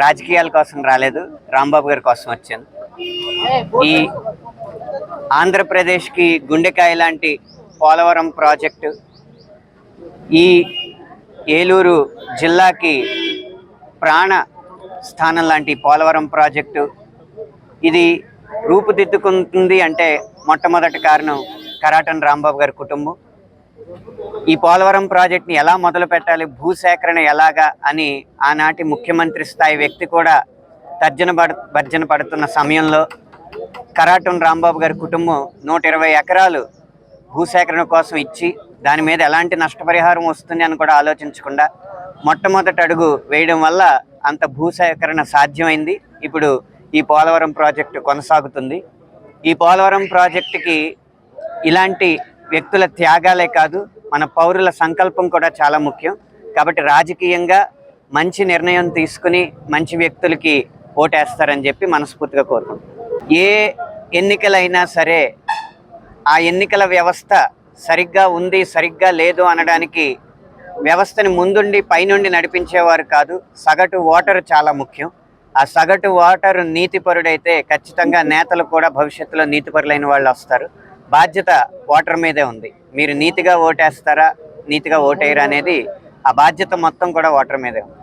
రాజకీయాల కోసం రాలేదు రాంబాబు గారి కోసం వచ్చాను. ఈ ఆంధ్రప్రదేశ్కి గుండెకాయ లాంటి పోలవరం ప్రాజెక్టు ఈ ఏలూరు జిల్లాకి ప్రాణ స్థానం లాంటి పోలవరం ప్రాజెక్టు ఇది రూపుదిద్దుకుంటుంది అంటే మొట్టమొదటి కారణం కరాటన్ రాంబాబు గారి కుటుంబం. ఈ పోలవరం ప్రాజెక్ట్ని ఎలా మొదలు పెట్టాలి భూసేకరణ ఎలాగా అని ఆనాటి ముఖ్యమంత్రి స్థాయి వ్యక్తి కూడా తర్జన పడ భర్జన పడుతున్న సమయంలో కరాటం రాంబాబు గారి కుటుంబం నూట ఇరవై ఎకరాలు భూసేకరణ కోసం ఇచ్చి దాని మీద ఎలాంటి నష్టపరిహారం వస్తుంది అని కూడా ఆలోచించకుండా మొట్టమొదటి అడుగు వేయడం వల్ల అంత భూసేకరణ సాధ్యమైంది. ఇప్పుడు ఈ పోలవరం ప్రాజెక్టు కొనసాగుతుంది. ఈ పోలవరం ప్రాజెక్టుకి ఇలాంటి వ్యక్తుల త్యాగాలే కాదు మన పౌరుల సంకల్పం కూడా చాలా ముఖ్యం. కాబట్టి రాజకీయంగా మంచి నిర్ణయం తీసుకుని మంచి వ్యక్తులకి ఓటేస్తారని చెప్పి మనస్ఫూర్తిగా కోరుకుంటున్నాం. ఏ ఎన్నికలైనా సరే ఆ ఎన్నికల వ్యవస్థ సరిగ్గా ఉంది సరిగ్గా లేదు అనడానికి వ్యవస్థని ముందుండి పైనుండి నడిపించేవారు కాదు సగటు ఓటరు చాలా ముఖ్యం. ఆ సగటు ఓటరు నీతిపరుడైతే ఖచ్చితంగా నేతలు కూడా భవిష్యత్తులో నీతిపరులైన వాళ్ళు వస్తారు. బాధ్యత ఓటర్ మీదే ఉంది. మీరు నీతిగా ఓటేస్తారా నీతిగా ఓటేయరా అనేది ఆ బాధ్యత మొత్తం కూడా ఓటర్ మీదే ఉంది.